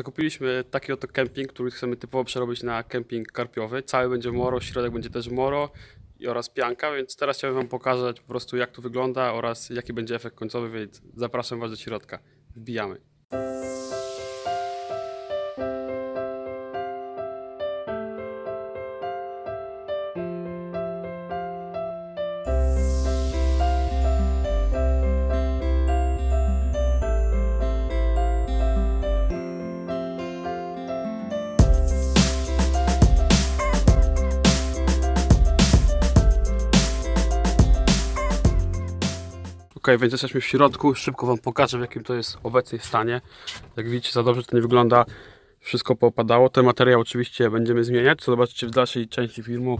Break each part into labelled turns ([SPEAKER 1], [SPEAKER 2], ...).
[SPEAKER 1] Zakupiliśmy taki oto kemping, który chcemy typowo przerobić na kemping karpiowy. Cały będzie moro, środek będzie też moro i oraz pianka, więc teraz chciałem Wam pokazać po prostu jak to wygląda oraz jaki będzie efekt końcowy, więc zapraszam Was do środka. Wbijamy. Więc jesteśmy w środku. Szybko Wam pokażę, w jakim to jest obecnie stanie. Jak widzicie, za dobrze to nie wygląda. Wszystko popadało. Ten materiał oczywiście będziemy zmieniać, co zobaczycie w dalszej części filmu.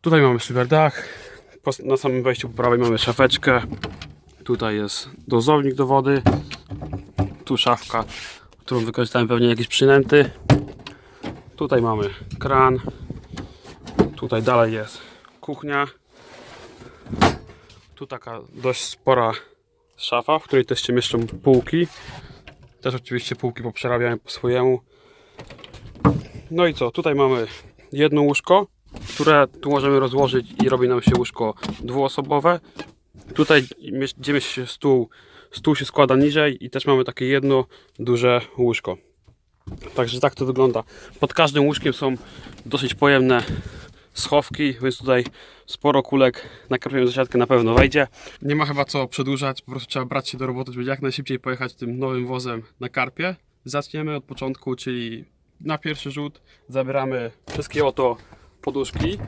[SPEAKER 1] Tutaj mamy szyberdach. Na samym wejściu po prawej mamy szafeczkę. Tutaj jest dozownik do wody. Tu szafka, którą wykorzystałem pewnie jakieś przynęty. Tutaj mamy kran. Tutaj dalej jest kuchnia. Tu taka dość spora szafa, w której też się mieszczą półki. Też oczywiście półki poprzerabiałem po swojemu. No i co, tutaj mamy jedno łóżko, które tu możemy rozłożyć i robi nam się łóżko dwuosobowe. Tutaj, gdzie się stół, stół się składa niżej i też mamy takie jedno duże łóżko. Także tak to wygląda. Pod każdym łóżkiem są dosyć pojemne schowki, więc tutaj sporo kulek na karpiową zasiadkę na pewno wejdzie. Nie ma chyba co przedłużać, po prostu trzeba brać się do roboty, żeby jak najszybciej pojechać tym nowym wozem na karpie. Zaczniemy od początku, czyli na pierwszy rzut zabieramy wszystkie oto poduszki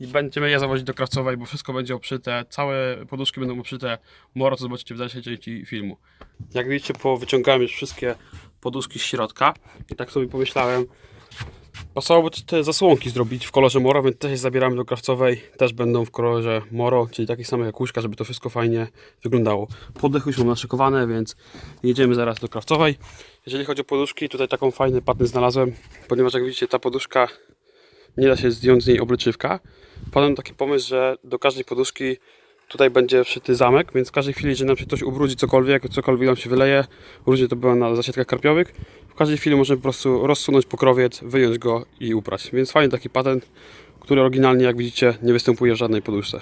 [SPEAKER 1] i będziemy je zawozić do krawcowej, bo wszystko będzie obszyte, całe poduszki będą obszyte moro, co zobaczycie w dalszej części filmu. Jak widzicie, powyciągałem już wszystkie poduszki z środka i tak sobie pomyślałem, Pasowałoby te zasłonki zrobić w kolorze moro, więc też je zabieramy do krawcowej. Też będą w kolorze moro, czyli takie same jak łóżka, żeby to wszystko fajnie wyglądało. Poddechy już mam naszykowane, więc jedziemy zaraz do krawcowej. Jeżeli chodzi o poduszki, tutaj taką fajny patent znalazłem, ponieważ jak widzicie ta poduszka nie da się zdjąć z niej obryczywka. Potem taki pomysł, że do każdej poduszki tutaj będzie wszyty zamek, więc w każdej chwili, jeżeli nam się coś ubrudzi, cokolwiek, cokolwiek nam się wyleje, różnie to było na zasietkach karpiowych, w każdej chwili możemy po prostu rozsunąć pokrowiec, wyjąć go i uprać. Więc fajny taki patent, który oryginalnie, jak widzicie, nie występuje w żadnej poduszce.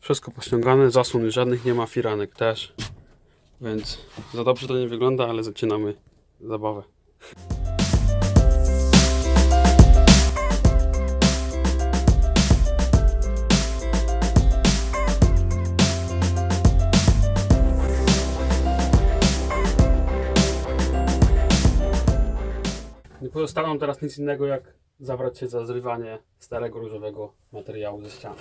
[SPEAKER 1] Wszystko pościągane, zasłon żadnych nie ma, firanek też, więc za dobrze to nie wygląda, ale zaczynamy zabawę. Nam teraz nic innego jak zabrać się za zrywanie starego różowego materiału ze ściany.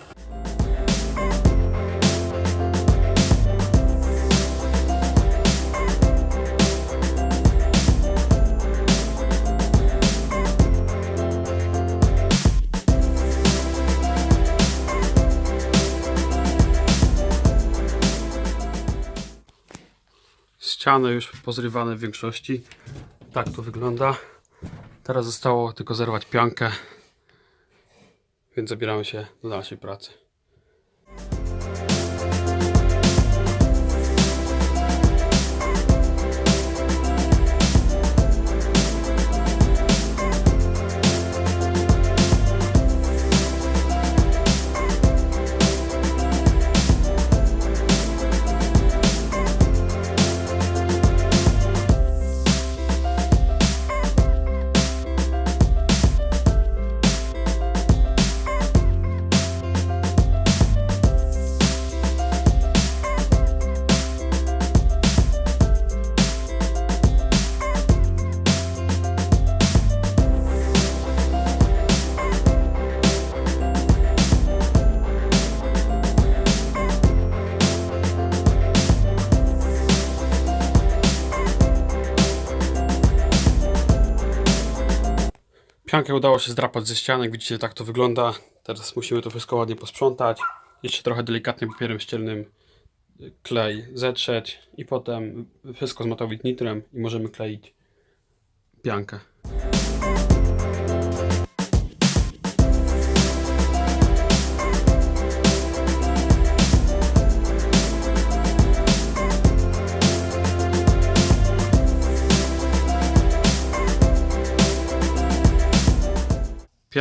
[SPEAKER 1] Ściany już pozrywane w większości. Tak to wygląda. Teraz zostało tylko zerwać piankę, więc zabieramy się do dalszej pracy. Piankę udało się zdrapać ze ścianek, widzicie tak to wygląda. Teraz musimy to wszystko ładnie posprzątać. Jeszcze trochę delikatnym papierem ściernym y, klej zetrzeć i potem wszystko zmatowić nitrem i możemy kleić piankę.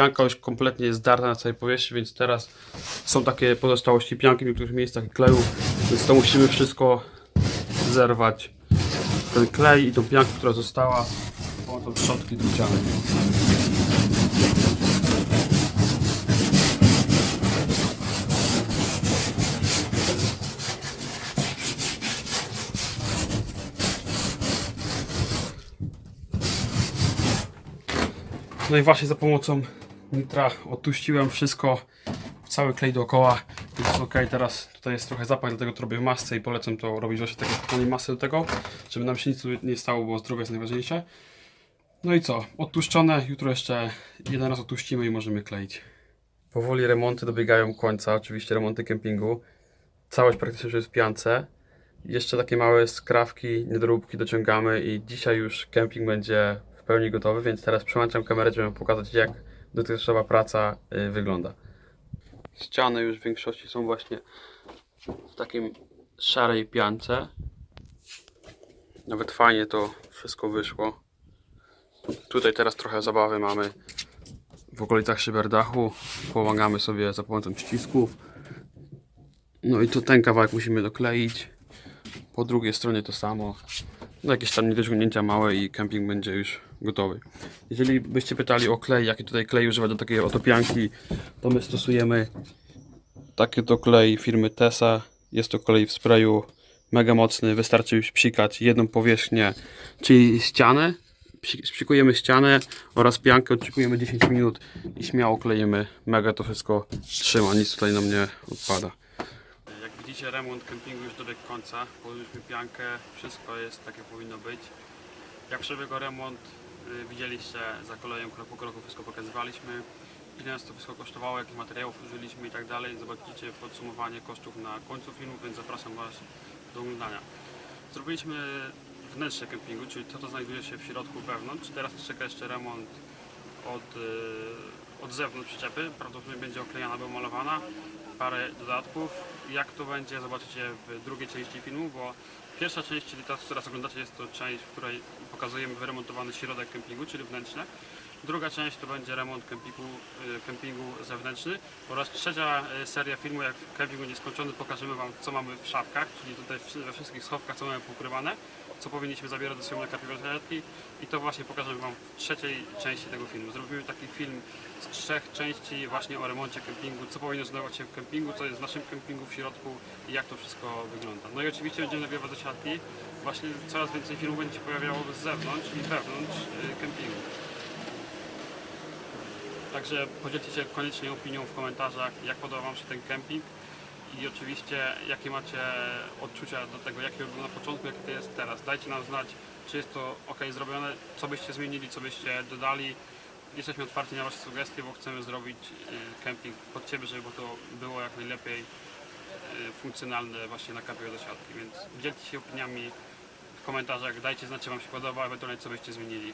[SPEAKER 1] Pianka już kompletnie jest zdarta na całej powierzchni, więc teraz są takie pozostałości pianki w niektórych miejscach kleju, więc to musimy wszystko zerwać. Ten klej i tą piankę, która została pomocą szczotki drucianej. No i właśnie za pomocą nitra otuściłem wszystko, cały klej dookoła. Więc ok, teraz tutaj jest trochę zapach, dlatego to robię w masce i polecam to robić właśnie takie spokojnie masy do tego, żeby nam się nic nie stało, bo zdrowie jest najważniejsze. No i co, odtłuszczone, jutro jeszcze jeden raz otuścimy i możemy kleić. Powoli remonty dobiegają końca, oczywiście remonty kempingu. Całość praktycznie już jest w piance. Jeszcze takie małe skrawki, niedoróbki dociągamy i dzisiaj już kemping będzie w pełni gotowy, więc teraz przełączam kamerę, żeby pokazać jak dotychczasowa praca y, wygląda. Ściany już w większości są właśnie w takim szarej piance. Nawet fajnie to wszystko wyszło. Tutaj teraz trochę zabawy mamy w okolicach szyberdachu. Pomagamy sobie za pomocą ścisków. No i tu ten kawałek musimy dokleić. Po drugiej stronie to samo. No jakieś tam niedociągnięcia małe i kemping będzie już gotowy. Jeżeli byście pytali o klej, jaki tutaj klej używać do takiej oto pianki, to my stosujemy taki to klej firmy Tesa. Jest to klej w sprayu mega mocny. Wystarczy już psikać jedną powierzchnię, czyli ścianę. Psi- Spsikujemy ścianę oraz piankę, odczekujemy 10 minut i śmiało klejemy. Mega to wszystko trzyma, nic tutaj nam nie odpada. Widzicie remont kempingu już dobiegł końca, położyliśmy piankę, wszystko jest tak jak powinno być. Jak przebiegł remont, y, widzieliście za koleją krok po kroku wszystko pokazywaliśmy. Ile nas to wszystko kosztowało, jakich materiałów użyliśmy i tak dalej. Zobaczycie podsumowanie kosztów na końcu filmu, więc zapraszam Was do oglądania. Zrobiliśmy wnętrze kempingu, czyli to, co znajduje się w środku wewnątrz. Teraz czeka jeszcze remont od, y, od zewnątrz przyczepy. Prawdopodobnie będzie oklejana, malowana. Parę dodatków. Jak to będzie, zobaczycie w drugiej części filmu, bo pierwsza część, czyli ta, która oglądacie, jest to część, w której pokazujemy wyremontowany środek kempingu, czyli wnętrzne. Druga część to będzie remont kempingu, y, kempingu zewnętrzny oraz trzecia y, seria filmu, jak kemping będzie skończony, pokażemy Wam co mamy w szafkach, czyli tutaj we wszystkich schowkach co mamy pokrywane, co powinniśmy zabierać do sobą na kapitalki i to właśnie pokażemy Wam w trzeciej części tego filmu. Zrobimy taki film z trzech części właśnie o remoncie kempingu, co powinno znajdować się w kempingu, co jest w naszym kempingu w środku i jak to wszystko wygląda. No i oczywiście będziemy nagrywać do siatki, właśnie coraz więcej filmów będzie się pojawiało z zewnątrz i wewnątrz y, kempingu. Także podzielcie się koniecznie opinią w komentarzach, jak podoba Wam się ten kemping i oczywiście jakie macie odczucia do tego, jakie było na początku, jakie to jest teraz. Dajcie nam znać, czy jest to ok zrobione, co byście zmienili, co byście dodali. Jesteśmy otwarci na Wasze sugestie, bo chcemy zrobić y, kemping pod Ciebie, żeby to było jak najlepiej y, funkcjonalne właśnie na kapie do siatki, więc dzielcie się opiniami w komentarzach, dajcie znać, czy Wam się podoba, ewentualnie co byście zmienili.